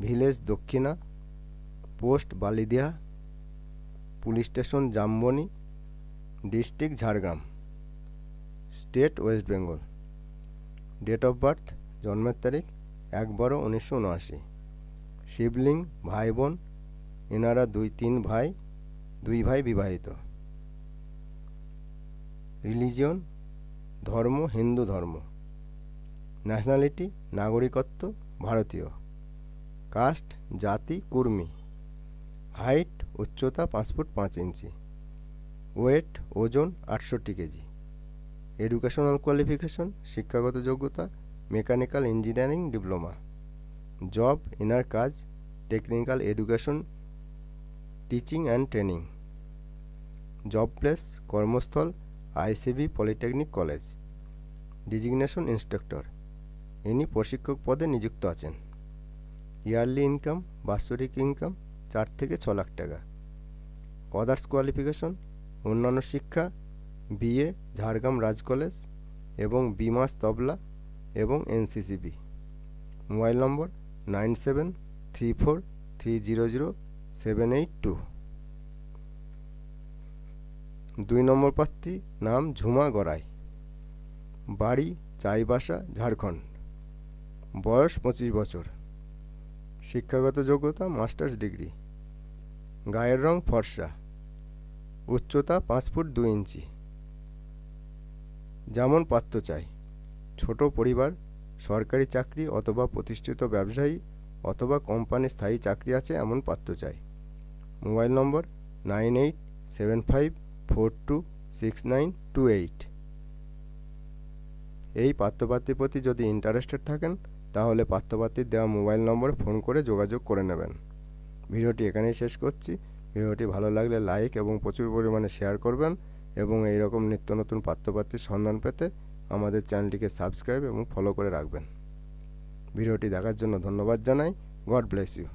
village Dakshina, post Balidiya, police station Jamboni, district Jhargram. State West Bengal. Date of birth, জন্মের তারিখ, এক বারো উনিশশো উনআশি। শিবলিং ভাই বোন এনারা দুই তিন ভাই, দুই ভাই বিবাহিত। রিলিজিয়ন, ধর্ম, হিন্দু ধর্ম। ন্যাশনালিটি, নাগরিকত্ব, ভারতীয়। কাস্ট, জাতি, কুর্মি। হাইট, উচ্চতা পাঁচ ফুট পাঁচ ইঞ্চি। ওয়েট, ওজন আটষট্টি কেজি। এডুকেশনাল কোয়ালিফিকেশন, শিক্ষাগত যোগ্যতা, মেকানিক্যাল ইঞ্জিনিয়ারিং ডিপ্লোমা। জব, ইনার কাজ, technical education, teaching and training. Job place কর্মস্থল, ICB, polytechnic college. Designation instructor. ইনি প্রশিক্ষক পদে নিযুক্ত আছেন। ইয়ারলি ইনকাম, বাৎসরিক ইনকাম, চার থেকে ছ লাখ টাকা। অদার্স কোয়ালিফিকেশন অন্যান্য শিক্ষা, বিএ, ঝাড়গ্রাম রাজ কলেজ এবং বিমাস তবলা এবং NCCB. Mobile number nine seven three four three zero zero seven eight two. দুই নম্বর প্রার্থী নাম ঝুমা গড়াই। বাড়ি চাইবাসা, ঝাড়খণ্ড। বয়স পঁচিশ বছর। শিক্ষাগত যোগ্যতা, মাস্টার্স ডিগ্রি। গায়ের রং ফর্সা। উচ্চতা পাঁচ ফুট দু ইঞ্চি। যেমন পাত্র চাই। ছোট পরিবার, সরকারি চাকরি অথবা প্রতিষ্ঠিত ব্যবসায়ী অথবা কোম্পানি স্থায়ী চাকরি আছে এমন পাত্র চাই। Mobile number nine eight seven five four two six nine two eight. এই পাত্রপাত্রীর প্রতি যদি ইন্টারেস্টেড থাকেন তাহলে পাত্রপাত্রীর দেওয়া মোবাইল নম্বরে ফোন করে যোগাযোগ করে নেবেন। ভিডিওটি এখানেই শেষ করছি। ভিডিওটি ভালো লাগলে লাইক এবং প্রচুর পরিমাণে শেয়ার করবেন এবং এই রকম নিত্য নতুন পাত্রপাত্রীর সন্ধান পেতে আমাদের চ্যানেলটিকে সাবস্ক্রাইব এবং ফলো করে রাখবেন। ভিডিওটি দেখার জন্য ধন্যবাদ জানাই। God bless you.